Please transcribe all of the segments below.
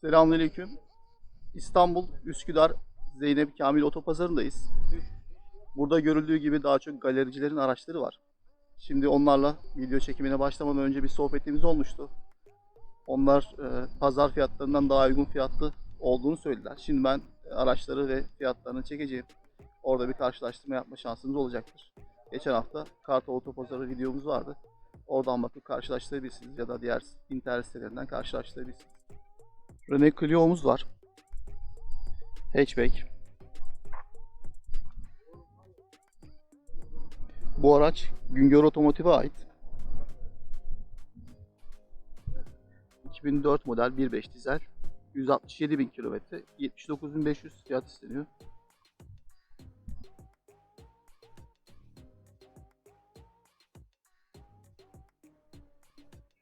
Selamünaleyküm. İstanbul Üsküdar Zeynep Kamil Otopazarı'ndayız. Burada görüldüğü gibi daha çok galericilerin araçları var. Şimdi onlarla video çekimine başlamadan önce bir sohbetimiz olmuştu. Onlar e, pazar fiyatlarından daha uygun fiyatlı olduğunu söylediler. Şimdi ben araçları ve fiyatlarını çekeceğim. Orada bir karşılaştırma yapma şansınız olacaktır. Geçen hafta Kartal Otopazarı videomuz vardı. Oradan bakıp karşılaştırabilirsiniz ya da diğer internet sitelerinden karşılaştırabilirsiniz. Renault Clio'muz var. Hatchback. Bu araç Güngör Otomotiv'e ait. 2004 model 1.5 dizel. 167 bin kilometre. 79.500 fiyat isteniyor.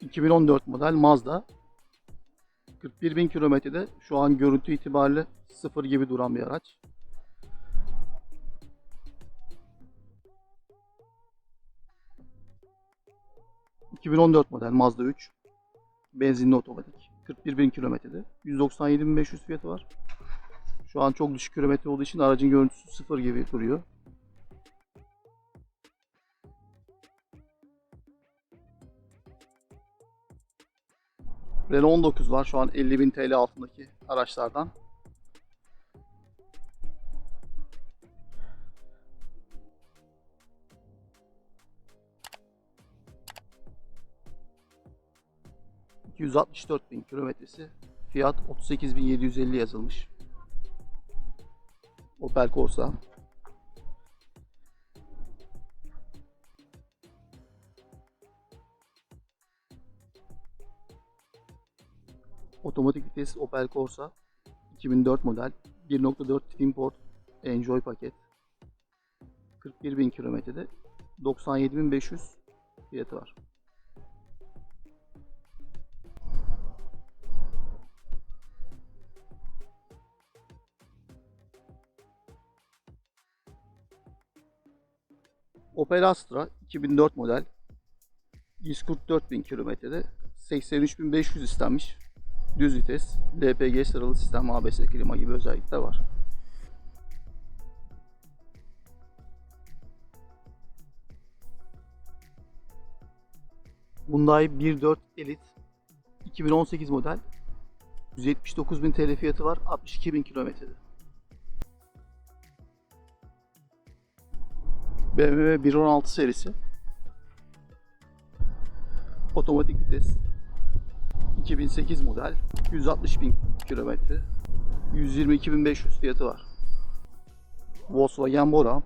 ...2014 model Mazda 41 bin kilometrede şu an görüntü itibariyle sıfır gibi duran bir araç. ...2014 model Mazda 3... ...benzinli otomatik... ...41 bin kilometrede... ...197.500 fiyatı var. Şu an çok düşük kilometre olduğu için aracın görüntüsü sıfır gibi duruyor. Renault 19 var şu an 50.000 TL altındaki araçlardan. ...264 bin kilometresi... ...fiyat 38.750 yazılmış. Opel Corsa. Otomatik vites Opel Corsa 2004 model 1.4 Twin Port Enjoy paket 41.000 kilometrede 97.500 fiyatı var. Opel Astra 2004 model 144.000 kilometrede 83.500 istenmiş. Düz vites, LPG sıralı sistem, ABS klima gibi özellikler var. Hyundai 1.4 Elite 2018 model 179.000 TL fiyatı var 62.000 kilometrede. BMW 1.16 serisi otomatik vites 2008 model 160 bin kilometre 122.500 fiyatı var. Volkswagen Bora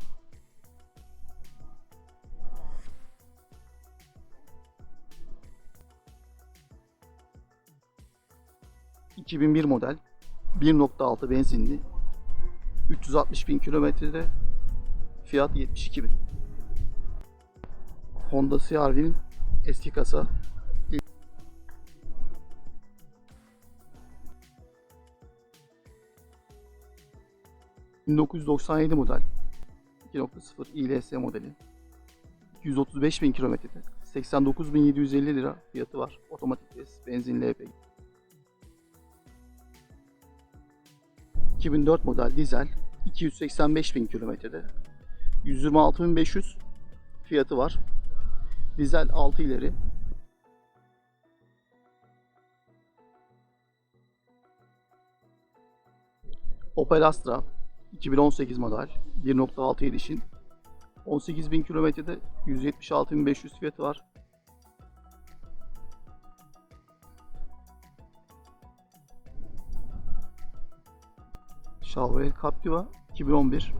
2001 model 1.6 benzinli 360 bin kilometrede fiyat 72 bin. Honda CR-V'nin eski kasa 1997 model 2.0 ILS modeli 135 bin kilometrede 89.750 lira fiyatı var. Otomatik vites, benzinli LPG. 2004 model dizel 285 bin kilometrede 126.500 fiyatı var. Dizel 6 ileri Opel Astra 2018 model 1.6 edişin 18.000 kilometrede 176.500 fiyatı var. Chevrolet Captiva 2011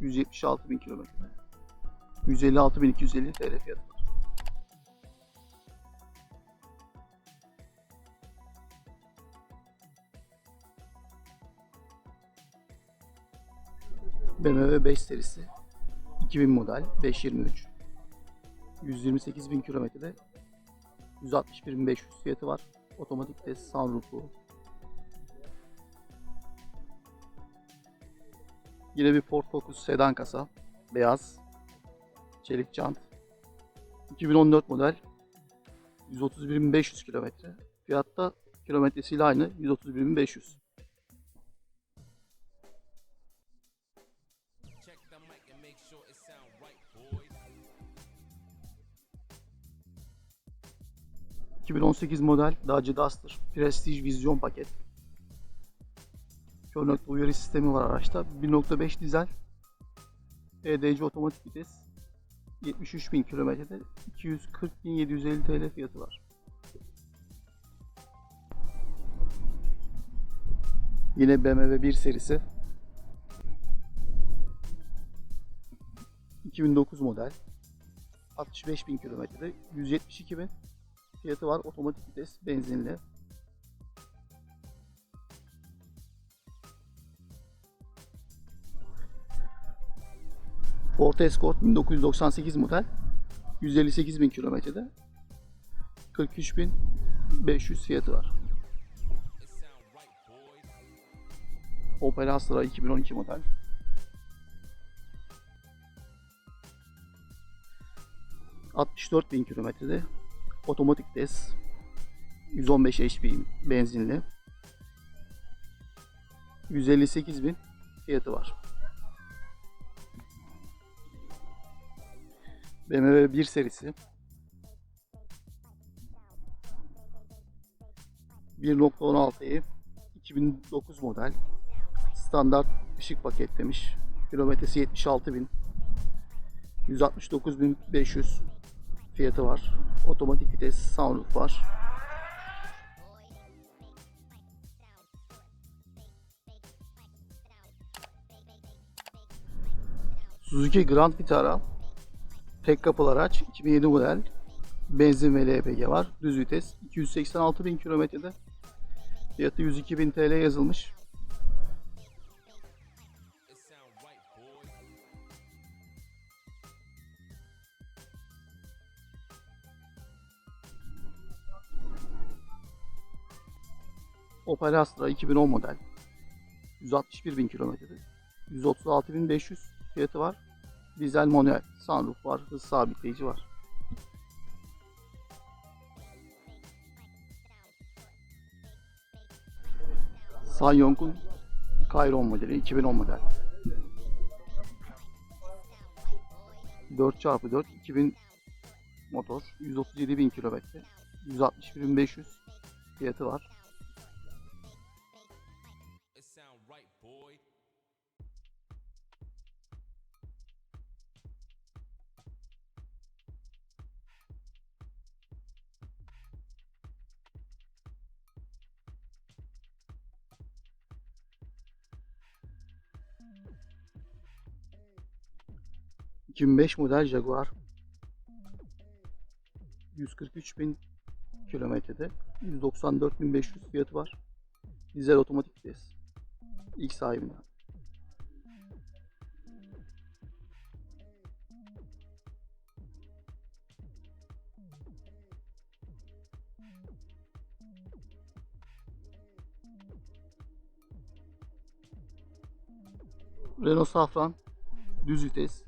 176.000 kilometrede 156.250 TL fiyatı BMW 5 serisi 2000 model 523 128 bin kilometrede 161.500 fiyatı var. Otomatik vites sunrooflu. Yine bir Ford Focus sedan kasa. Beyaz. Çelik jant. 2014 model 131.500 kilometre. Fiyatta Kilometresiyle aynı 131.500. 2018 model Dacia Duster Prestige Vizyon paket. Kör uyarı sistemi var araçta. 1.5 dizel EDC otomatik vites 73.000 kilometrede 240.750 TL fiyatı var. Yine BMW 1 serisi 2009 model 65.000 kilometrede 172.000 fiyatı var. Otomatik vites, benzinli. Ford Escort 1998 model. 158 bin kilometrede. 43.500 fiyatı var. It sound right, boys. Opel Astra 2012 model. ...64 bin kilometrede... ...otomatik vites... ...115 HP benzinli... ...158 bin fiyatı var. BMW 1 serisi... ...1.16'yı... ...2009 model... ...standart ışık paketlemiş... ...kilometresi 76 bin... ...169.500 fiyatı var. Otomatik vites, sunroof var. Suzuki Grand Vitara tek kapılı araç 2007 model benzin ve LPG var. Düz vites 286.000 kilometrede fiyatı 102.000 TL yazılmış. Opel Astra 2010 model 161.000 kilometrede 136.500 fiyatı var. Dizel manuel sunroof var, hız sabitleyici var. Sanyong'un Chiron modeli 2010 model 4x4 2000 motor 137.000 kilometre 161.500 fiyatı var. 2005 model Jaguar 143.000 kilometrede 194.500 fiyatı var. Dizel otomatik vites. İlk sahibinden. Renault Safran düz vites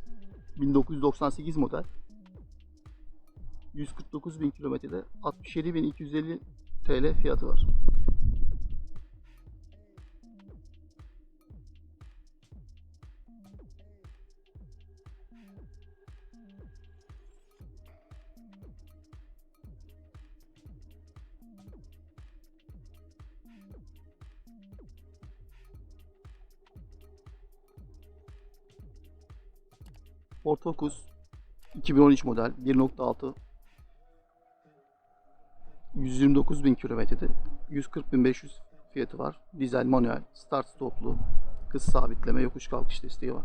1998 model 149.000 kilometrede 67.250 TL fiyatı var. Ford Focus 2013 model 1.6 129.000 kilometrede 140.500 fiyatı var. Dizel manuel, start stoplu, hız sabitleme, yokuş kalkış desteği var.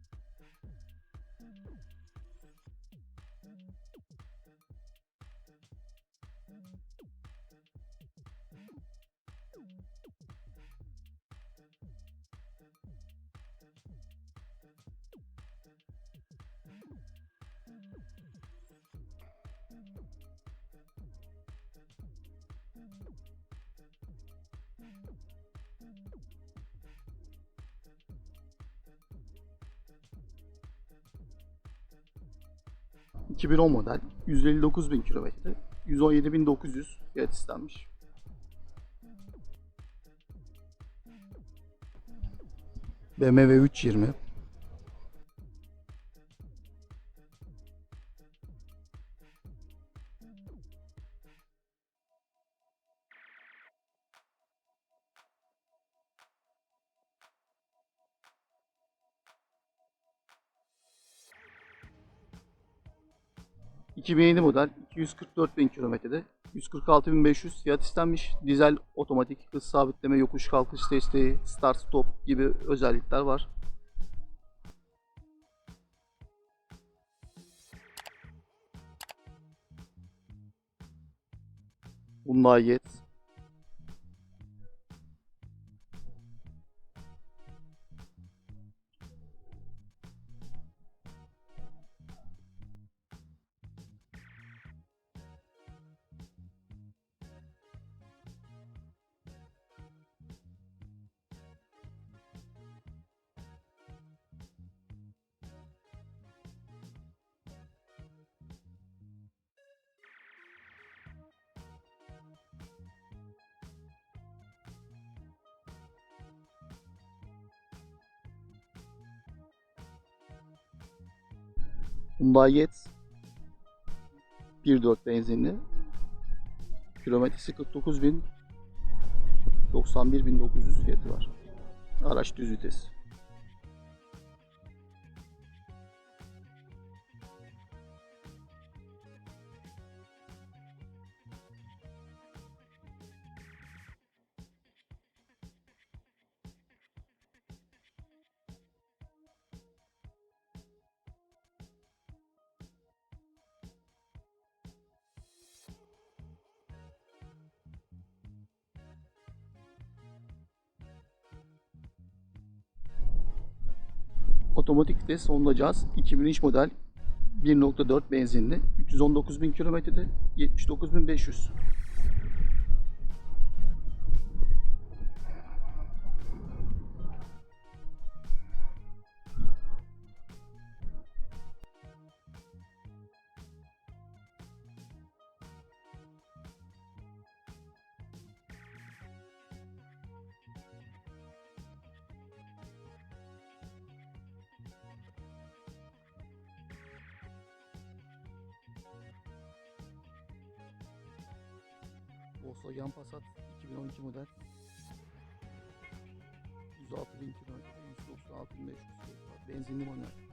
...2010 model, 159 bin kilometre, 117.900 fiyat istenmiş. BMW 320 2007 model 244 bin kilometrede 146.500 fiyat istenmiş. Dizel otomatik hız sabitleme, yokuş kalkış desteği, start stop gibi özellikler var. Hyundai Getz Hyundai Getz 1.4 benzinli. Kilometresi 49 bin 91.900 fiyatı var. Araç düz vites. Otomatik vites Honda Jazz 2003 model 1.4 benzinli 319 bin kilometrede 79.500 Volkswagen Passat 2012 model. 106 bin kilometre 196.500 benzinli manuel